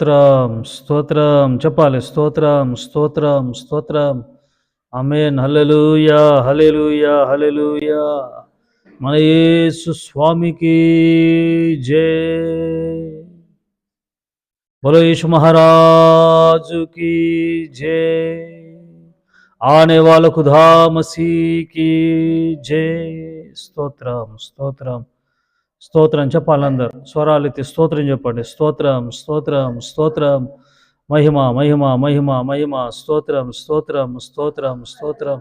స్తోత్రం స్తోత్రం చెప్పాలి. స్తోత్రం స్తోత్రం స్తోత్రం. అమేన్ హలెలుయా హలెలుయా హలెలుయా మన యేసు స్వామికి జే. బలేషు మహారాజుకి జే. ఆనే వాళ్ళకు ధామసీకి జే. స్తోత్రం స్తోత్రం. స్తోత్రం చెప్పాలి అందరు. స్వరాలు ఎత్తి స్తోత్రం చెప్పండి. స్తోత్రం స్తోత్రం స్తోత్రం. మహిమ మహిమ మహిమ మహిమ. స్తోత్రం స్తోత్రం స్తోత్రం స్తోత్రం.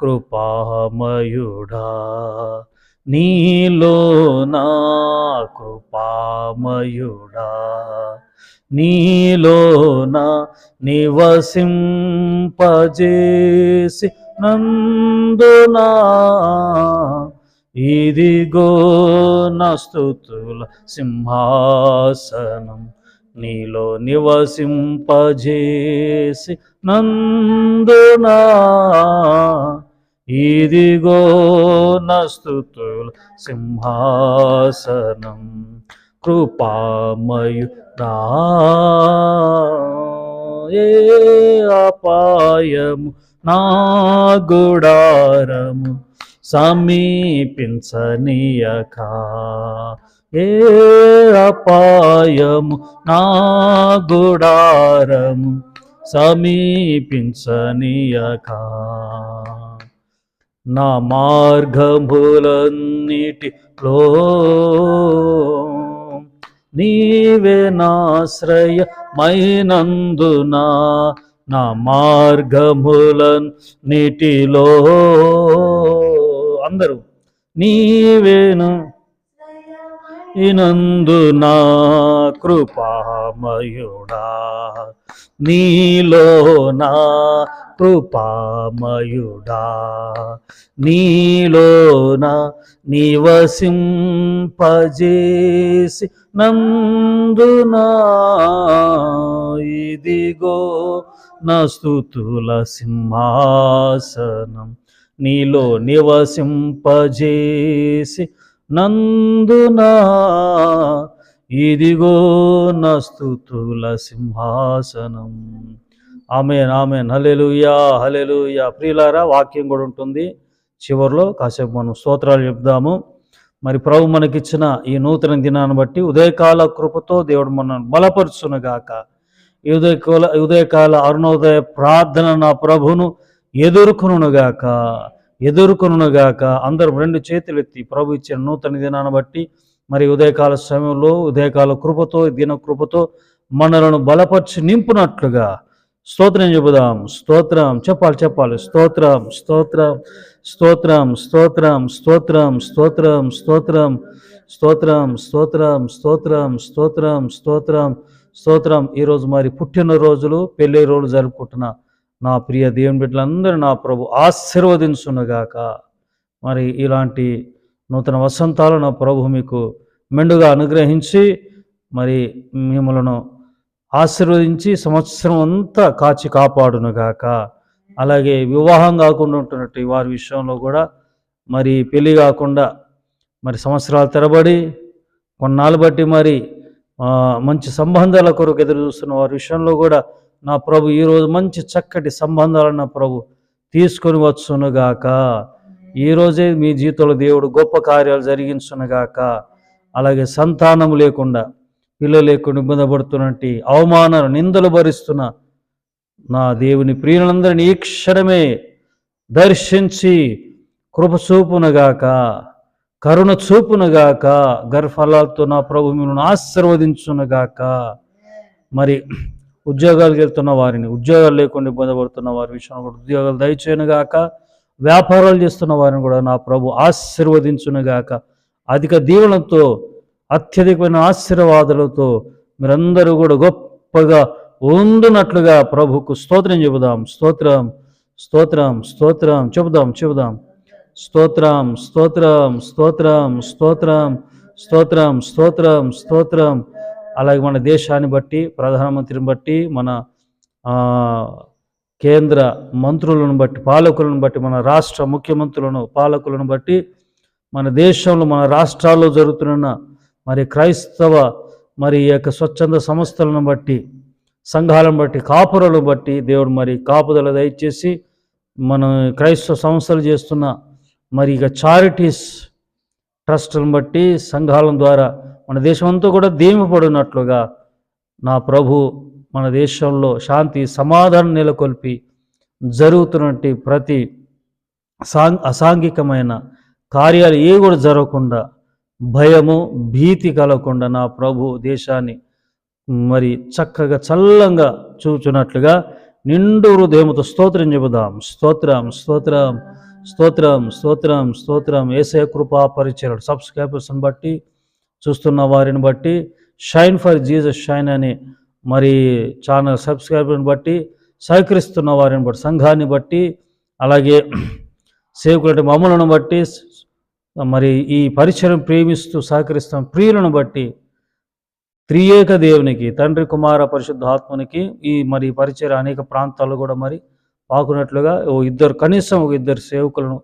కృపామయుడా నీలో నా కృపామయుడా నీలోన నివసింపజేసి నందునా. ఇదిగో నా సింహాసనం నీలో నివసింపజేసి నందునా. ఇదిగో నా స్తుతుల సింహాసనం కృపామయుడా. ఏ అపాయము నా గుడారము సమీపించనీయక. ఏ అపాయము నా గుడారము సమీపించనీయక. నా మార్గములన్నిటిలో నీవే నాశ్రయ మైనందునా నా మార్గములన్ నీటిలో అందరూ నీవేను ఇనందు నా కృపామయుడా. నీలో నా కృపామయుడా. నీలో నా నివసింపజేసి నందునా. ఇదిగో నా స్థుతుల సింహాసనం. నీలో నివసింపజేసి నందునా. ఇదిగో నస్తుతుల సింహాసనం. Amen amen. హలెలుయా హలెలుయా ప్రియులారా వాక్యం కూడా ఉంటుంది. చివరిలో కాసేపు మనం స్తోత్రాలు చెప్దాము. మరి ప్రభు మనకిచ్చిన ఈ నూతన దినాన్ని బట్టి ఉదయకాల కృపతో దేవుడు మనల్ని బలపరుచునుగాక. ఈ ఉదయకాల ఉదయకాల అరుణోదయ ప్రార్థన నా ప్రభును ఎదుర్కొనుగాక ఎదుర్కొనుగాక అందరం రెండు చేతులు ఎత్తి ప్రభు ఇచ్చిన నూతన దినాన్ని బట్టి మరి ఉదయకాల సమయంలో ఉదయకాల కృపతో దిన కృపతో మనలను బలపరిచి నింపునట్లుగా స్తోత్రం చెబుదాం స్తోత్రం చెప్పాలి చెప్పాలి స్తోత్రం స్తోత్రం స్తోత్రం స్తోత్రం స్తోత్రం స్తోత్రం స్తోత్రం స్తోత్రం స్తోత్రం స్తోత్రం స్తోత్రం స్తోత్రం స్తోత్రం ఈరోజు మరి పుట్టినరోజులు పెళ్ళి రోజులు జరుపుకుంటున్న నా ప్రియ దేవుని బిడ్డలందరూ నా ప్రభు ఆశీర్వదించునుగాక. మరి ఇలాంటి నూతన వసంతాలు నా ప్రభు మీకు మెండుగా అనుగ్రహించి మరి మిమ్మలను ఆశీర్వదించి సంవత్సరం అంతా కాచి కాపాడునుగాక. అలాగే వివాహం కాకుండా ఉంటున్నట్టు వారి విషయంలో కూడా మరి పెళ్ళి కాకుండా మరి సంవత్సరాలు తరబడి కొన్నాళ్ళు బట్టి మరి మంచి సంబంధాల కొరకు ఎదురు చూస్తున్న వారి విషయంలో కూడా నా ప్రభు ఈరోజు మంచి చక్కటి సంబంధాలను నా ప్రభు తీసుకొని వచ్చునుగాక. ఈరోజే మీ జీవితంలో దేవుడు గొప్ప కార్యాలు జరిగించునుగాక. అలాగే సంతానం లేకుండా పిల్లలు లేకుండా ఇబ్బంది పడుతున్నట్టు అవమానాలు నిందలు భరిస్తున్న నా దేవుని ప్రియులందరినీ ఈ క్షణమే దర్శించి కృప చూపునగాక కరుణ చూపునగాక గర్భఫలాలతో నా ప్రభు మిమ్మల్ని ఆశీర్వదించునగాక. మరి ఉద్యోగాలకు వెళ్తున్న వారిని ఉద్యోగాలు లేకుండా ఇబ్బంది పడుతున్న వారి విషయంలో కూడా ఉద్యోగాలు దయచేయనుగాక వ్యాపారాలు చేస్తున్న వారిని కూడా నా ప్రభు ఆశీర్వదించునుగాక. అధిక దీవులతో అత్యధికమైన ఆశీర్వాదాలతో మీరందరూ కూడా గొప్పగా ఉండునట్లుగా ప్రభుకు స్తోత్రం చెబుదాం. స్తోత్రం స్తోత్రం స్తోత్రం చెబుదాం చెబుదాం. స్తోత్రం స్తోత్రం స్తోత్రం స్తోత్రం స్తోత్రం స్తోత్రం స్తోత్రం అలాగే మన దేశాన్ని బట్టి ప్రధానమంత్రిని బట్టి మన కేంద్ర మంత్రులను బట్టి పాలకులను బట్టి మన రాష్ట్ర ముఖ్యమంత్రులను పాలకులను బట్టి మన దేశంలో మన రాష్ట్రాల్లో జరుగుతున్న మరి క్రైస్తవ మరి ఈ యొక్క స్వచ్ఛంద సంస్థలను బట్టి సంఘాలను బట్టి కాపురలను బట్టి దేవుడు మరి కాపుదల దయచేసి మన క్రైస్తవ సంస్థలు చేస్తున్న మరి ఇక చారిటీస్ ట్రస్టులను బట్టి సంఘాల ద్వారా మన దేశం అంతా కూడా దీమపడినట్లుగా నా ప్రభు మన దేశంలో శాంతి సమాధానం నెలకొల్పి జరుగుతున్నట్టు ప్రతి సాం అసాంఘికమైన కార్యాలు ఏ కూడా జరగకుండా భయము భీతి కలగకుండా నా ప్రభు దేశాన్ని మరి చక్కగా చల్లంగా చూచున్నట్లుగా నిండు హృదయముతో స్తోత్రం చెబుదాం. స్తోత్రం స్తోత్రం స్తోత్రం స్తోత్రం స్తోత్రం. ఏసయ కృపా పరిచయం సబ్స్క్రైబర్స్ని బట్టి చూస్తున్న వారిని బట్టి షైన్ ఫర్ జీసస్ షైన్ అని మరి ఛానల్ సబ్స్క్రైబర్ని బట్టి సహకరిస్తున్న వారిని బట్టి సంఘాన్ని బట్టి అలాగే సేవకుల మమ్మలను బట్టి మరి ఈ పరిచయం ప్రేమిస్తూ సహకరిస్తున్న ప్రియులను బట్టి త్రియేక దేవునికి తండ్రి కుమార పరిశుద్ధ ఆత్మనికి ఈ మరి పరిచయం అనేక ప్రాంతాల్లో కూడా మరి పాకున్నట్లుగా ఓ ఇద్దరు కనీసం ఒక ఇద్దరు సేవకులను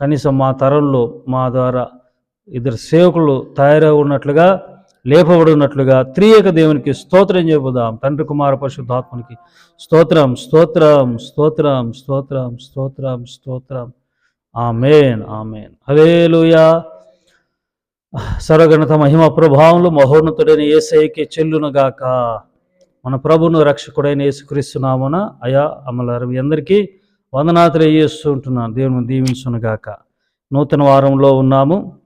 కనీసం మా తరంలో మా ద్వారా ఇద్దరు సేవకులు తయారై ఉన్నట్లుగా లేపబడినట్లుగా త్రియక దేవునికి స్తోత్రం చెబుదాం తండ్రి కుమార పరిశుద్ధాత్మనికి స్తోత్రం స్తోత్రం స్తోత్రం స్తోత్రం స్తోత్రం స్తోత్రం. Amen amen. హలేలుయా సర్వగణత మహిమ ప్రభావంలో మహోన్నతుడైన ఏసైకి చెల్లునగాక. మన ప్రభును రక్షకుడైన యేసుక్రీస్తునామున అయా అమలారు అందరికీ వందనాలు వేస్తుంటున్నాను దేవుని దీవించునుగాక. నూతన వారంలో ఉన్నాము.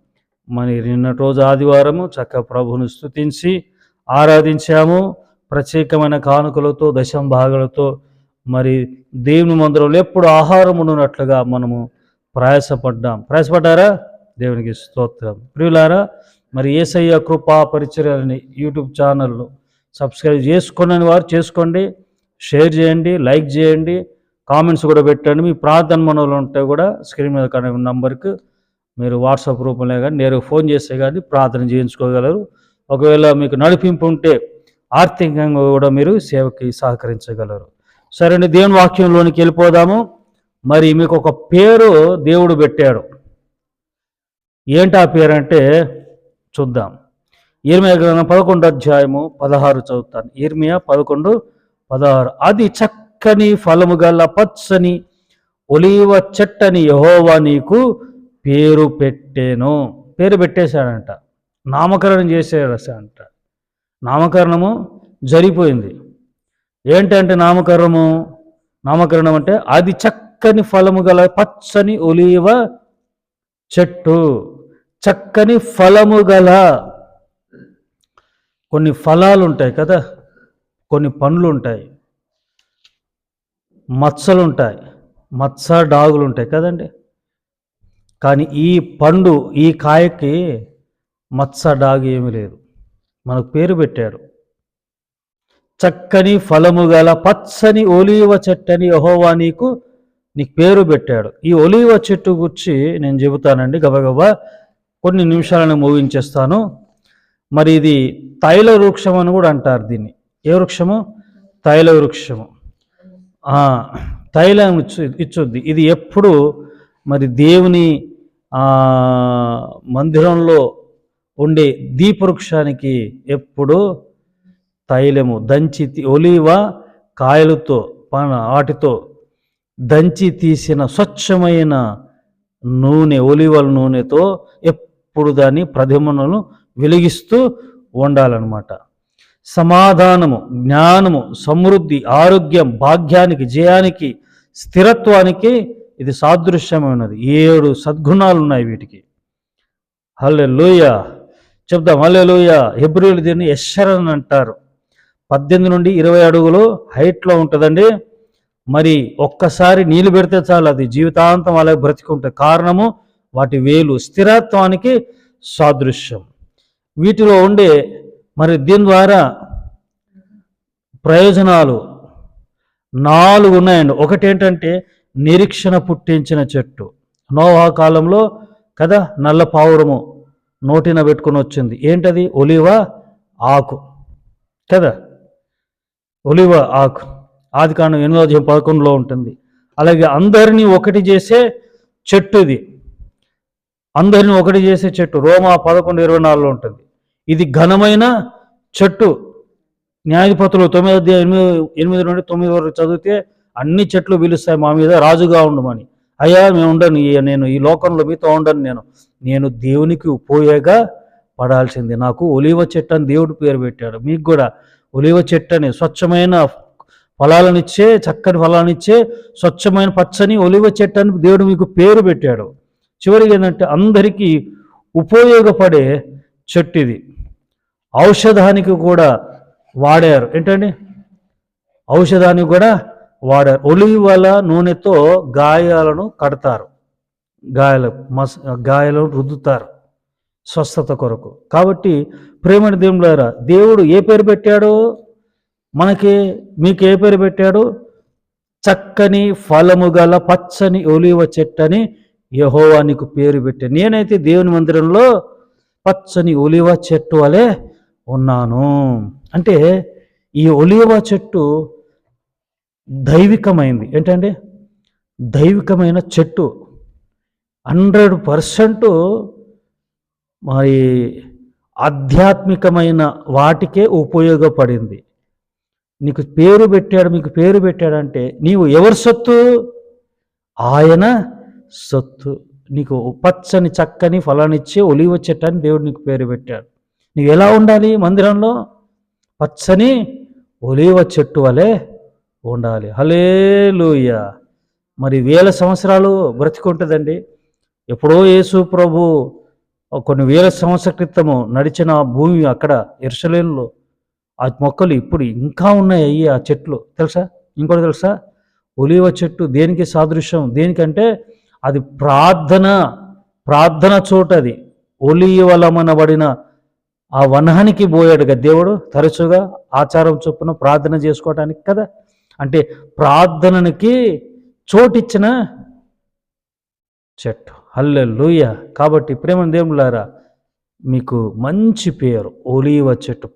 మరి నిన్నటి రోజు ఆదివారము చక్క ప్రభును స్తుతించి ఆరాధించాము. ప్రత్యేకమైన కానుకలతో దశం భాగాలతో మరి దేవుని మందిరంలో ఎప్పుడు ఆహారం ఉన్నట్లుగా మనము ప్రయాసపడ్డాం. ప్రయాసపడ్డారా? దేవునికి స్తోత్రం. ప్రియులారా మరి ఏసయ్య కృపా పరిచయాలని యూట్యూబ్ ఛానల్లో సబ్స్క్రైబ్ చేసుకున్న వారు చేసుకోండి. షేర్ చేయండి లైక్ చేయండి. కామెంట్స్ కూడా పెట్టండి. మీ ప్రార్థన మనవులు ఉంటే కూడా స్క్రీన్ మీద కనెక్ట్ నంబర్కి మీరు వాట్సాప్ రూపంలో కానీ నేరుగా ఫోన్ చేస్తే కానీ ప్రార్థన చేయించుకోగలరు. ఒకవేళ మీకు నడిపింపు ఉంటే ఆర్థికంగా కూడా మీరు సేవకి సహకరించగలరు. సరే దేవుని వాక్యంలోనికి వెళ్ళిపోదాము. మరి మీకు ఒక పేరు దేవుడు పెట్టాడు. ఏంటి ఆ పేరు అంటే చూద్దాం. ఇర్మియా గ్రంథం పదకొండు అధ్యాయము పదహారు చదువుతాను. ఇర్మియా పదకొండు పదహారు. అది చక్కని ఫలము గల పచ్చని ఒలీవ చెట్టని యహోవా నీకు పేరు పెట్టేను. పేరు పెట్టేశాడంట. నామకరణం చేసేసాడంట నామకరణము జరిగిపోయింది. ఏంటంటే నామకరణము? నామకరణం అంటే అది చక్కని ఫలము గల పచ్చని ఒలీవ చెట్టు. చక్కని ఫలము గల కొన్ని ఫలాలు ఉంటాయి కదా? కొన్ని పండ్లు ఉంటాయి మచ్చలు ఉంటాయి మచ్చ డాగులు ఉంటాయి కదండి? కానీ ఈ పండు ఈ కాయకి మచ్చ డాగు ఏమీ లేదు. మనకు పేరు పెట్టాడు. చక్కని ఫలము గల పచ్చని ఒలీవ చెట్టని యహోవా నీకు నీకు పేరు పెట్టాడు. ఈ ఒలీవ చెట్టు గురించి నేను చెబుతానండి. గబగబా కొన్ని నిమిషాలను ముగించేస్తాను. మరి ఇది తైల వృక్షం అని కూడా అంటారు దీన్ని. ఏ వృక్షము? తైల వృక్షము. తైలం ఇచ్చు ఇచ్చుద్ది. ఇది ఎప్పుడు మరి దేవుని మందిరంలో ఉండే దీపవృక్షానికి ఎప్పుడు తైలము దంచి ఒలివ కాయలతో పన- వాటితో దంచి తీసిన స్వచ్ఛమైన నూనె ఒలివల నూనెతో ఎప్పుడు దాని ప్రతిమను వెలిగిస్తూ ఉండాలన్నమాట. సమాధానము జ్ఞానము సమృద్ధి ఆరోగ్యం భాగ్యానికి జయానికి స్థిరత్వానికి ఇది సాదృశ్యమైనది. ఏడు సద్గుణాలు ఉన్నాయి వీటికి. హల్లే లోయ చెప్దాం. హల్లే లోయ హెబ్రిలు దీన్ని యశ్వరన్ అంటారు. పద్దెనిమిది నుండి ఇరవై అడుగులు హైట్లో ఉంటుందండి. మరి ఒక్కసారి నీళ్ళు పెడితే చాలు అది జీవితాంతం అలాగే బ్రతికుంటుంది. కారణము వాటి వేలు స్థిరత్వానికి సాదృశ్యం. వీటిలో ఉండే మరి దీని ద్వారా ప్రయోజనాలు నాలుగు ఉన్నాయండి. ఒకటి ఏంటంటే నిరీక్షణ పుట్టించిన చెట్టు. నోవా కాలంలో కదా నల్ల పావురము నోటిన పెట్టుకొని వచ్చింది. ఏంటది? ఒలివ ఆకు. కదా? ఒలివ ఆకు. ఆది కాండం ఎనిమిదో అధ్యాయం పదకొండులో ఉంటుంది. అలాగే అందరినీ ఒకటి చేసే చెట్టు ఇది. అందరిని ఒకటి చేసే చెట్టు. రోమా పదకొండు ఇరవై నాలుగులో ఉంటుంది. ఇది ఘనమైన చెట్టు. న్యాయపతులు తొమ్మిది ఎనిమిది ఎనిమిది నుండి తొమ్మిది వరకు చదివితే అన్ని చెట్లు పిలుస్తాయి మా మీద రాజుగా ఉండమని అయ్యా మేము ఉండను నేను ఈ లోకంలో మీతో ఉండను నేను. నేను దేవునికి పోయేగా పడాల్సింది. నాకు ఒలివ చెట్టు అని దేవుడు పేరు పెట్టాడు. మీకు కూడా ఒలివ చెట్టు అని స్వచ్ఛమైన ఫలాలనిచ్చే చక్కని ఫలాలనిచ్చే స్వచ్ఛమైన పచ్చని ఒలివ చెట్టు అని దేవుడు మీకు పేరు పెట్టాడు. చివరికి ఏంటంటే అందరికీ ఉపయోగపడే చెట్టు ఇది. ఔషధానికి కూడా వాడారు. ఏంటండి? ఔషధానికి కూడా వాడారు ఒలివల నూనెతో గాయాలను కడతారు. గాయాల మస గాయాలను రుద్దుతారు స్వస్థత కొరకు. కాబట్టి ప్రేమని దేవుడారా దేవుడు ఏ పేరు పెట్టాడో? మనకి మీకు ఏ పేరు పెట్టాడు? చక్కని ఫలము గల పచ్చని ఒలివ చెట్టని యహోవా నీకు పేరు పెట్టాను నేనైతే దేవుని మందిరంలో పచ్చని ఒలివ చెట్టు వలె ఉన్నాను. అంటే ఈ ఒలివ చెట్టు దైవికమైంది. ఏంటండి? దైవికమైన చెట్టు. హండ్రెడ్ పర్సెంట్ మరి ఆధ్యాత్మికమైన వాటికే ఉపయోగపడింది. నీకు పేరు పెట్టాడు మీకు పేరు పెట్టాడంటే నీవు ఎవరి సొత్తు? ఆయన సొత్తు. నీకు పచ్చని చక్కని ఫలానిచ్చే ఒలివ చెట్టు అని దేవుడు నీకు పేరు పెట్టాడు. నీవు ఎలా ఉండాలి మందిరంలో? పచ్చని ఒలివ చెట్టు వలె ఉండాలి. హలేలుయ మరి వేల సంవత్సరాలు బ్రతికుంటుందండి. ఎప్పుడో యేసు ప్రభు కొన్ని వేల సంవత్సర క్రితము నడిచిన భూమి అక్కడ ఎరుసలేంలో ఆ మొక్కలు ఇప్పుడు ఇంకా ఉన్నాయి అయ్యి ఆ చెట్లు. తెలుసా? ఇంకోటి తెలుసా? ఒలివ చెట్టు దేనికి సాదృశ్యం? దేనికంటే అది ప్రార్థన ప్రార్థన చోట అది. ఒలివలమనబడిన ఆ వనానికి పోయాడుగా దేవుడు. తరచుగా ఆచారం చొప్పున ప్రార్థన చేసుకోవటానికి కదా. అంటే ప్రార్థనకి చోటిచ్చిన చెట్టు. హల్లెలూయ. కాబట్టి ప్రేమ దేవులారా మీకు మంచి పేరు. ఒలీవ చెట్టు.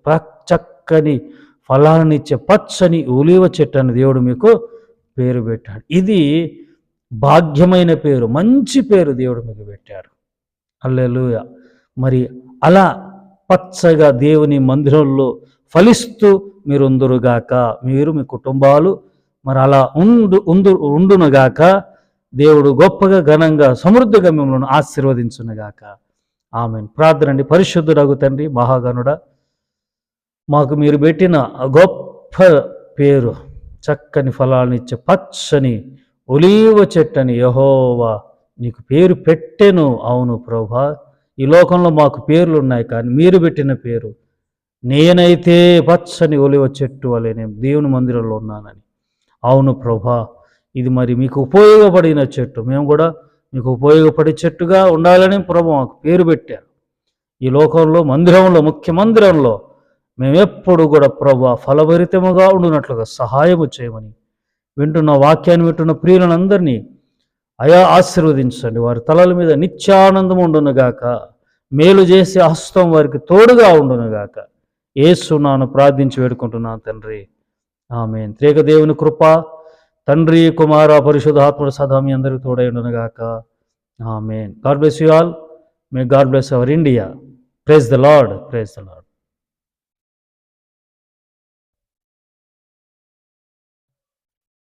చక్కని ఫలాలనిచ్చే పచ్చని ఒలీవ చెట్టు అని దేవుడు మీకు పేరు పెట్టాడు. ఇది భాగ్యమైన పేరు. మంచి పేరు దేవుడు మీకు పెట్టాడు. అల్లెలుయ మరి అలా పచ్చగా దేవుని మందిరంలో ఫలిస్తూ మీరుందురుగాక మీరు మీ కుటుంబాలు మరి అలా ఉండు ఉండు ఉండునుగాక దేవుడు గొప్పగా ఘనంగా సమృద్ధిగా మిమ్మల్ని ఆశీర్వదించునుగాక. ఆమె ప్రార్థన అండి పరిశుద్ధుడగు తండ్రి మహాగణుడ మాకు మీరు పెట్టిన గొప్ప పేరు చక్కని ఫలాలను ఇచ్చే పచ్చని ఒలీవ చెట్టని యహోవా నీకు పేరు పెట్టెను. అవును ప్రభా ఈ లోకంలో మాకు పేర్లు ఉన్నాయి కానీ మీరు పెట్టిన పేరు నేనైతే పచ్చని ఒలివ చెట్టు వలె నేను దేవుని మందిరంలో ఉన్నానని. అవును ప్రభా ఇది మరి మీకు ఉపయోగపడిన చెట్టు. మేము కూడా మీకు ఉపయోగపడే చెట్టుగా ఉండాలని ప్రభు మాకు పేరు పెట్టారు. ఈ లోకంలో మందిరంలో ముఖ్య మందిరంలో మేమెప్పుడు కూడా ప్రభు ఫలభరితముగా ఉండునట్లుగా సహాయము చేయమని వింటున్న వాక్యాన్ని వింటున్న ప్రియులందరినీ అయా ఆశీర్వదించండి. వారి తలల మీద నిత్యానందం ఉండునుగాక మేలు చేసే హస్తం వారికి తోడుగా ఉండునుగాక. ఏసునాను ప్రార్థించి వేడుకుంటున్నాను తండ్రి. ఆమె త్రేక దేవుని కృప తండ్రి కుమార పరిశుధాత్ముడు సదా మీ అందరికి తోడై ఉండనుగాక. ఆమె God bless you all. May God bless our India. Praise the Lord. Praise the Lord.